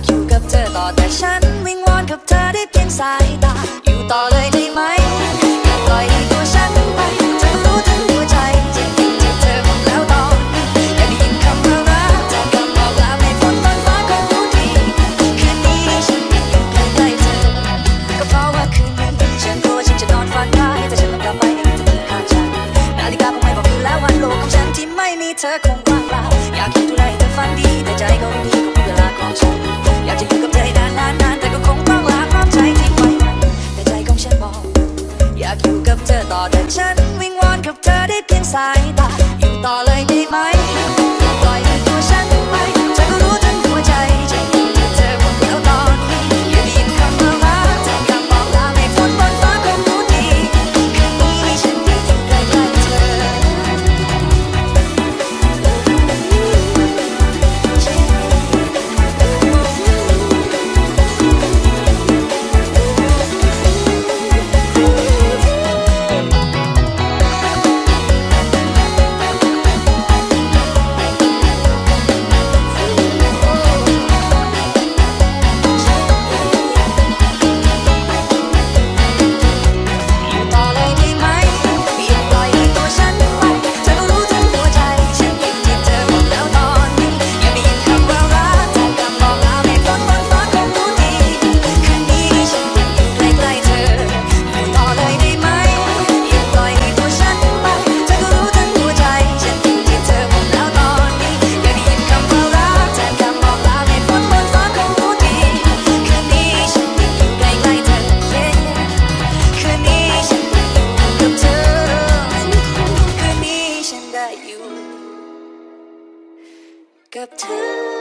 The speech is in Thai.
ากอยู่กับเธอต่อแต่ฉันวิงวอนกับเธอได้เพียงสายตา อยู่ต่อเลยได้ไหมอย่าปล่อยให้ตัวฉันไปจะรู้ถึงหัวใจจริงจริงเธอหมแล้วตอนอยากได้ยินคำว่ารักจากคำบอกลาในฝนต้นฟ้าคงรู้ดีคืนนี้ฉันอยู่ใกล้เธอ ก็เพราะว่าคืนนั้นฉันกลัวฉันจะนอนฝันร้ายแต่ฉันต้องกลับไปในเธอข้างฉันนาฬิกาคงไม่บอกคืนแล้ววันโลกของฉันที่ไม่มีเธอคงว่างเปล่าอยากคิดถึง ฉันวิงวอนกับเธอได้เพียงสายตาอยู่ต่อเลยได้ไหม Got to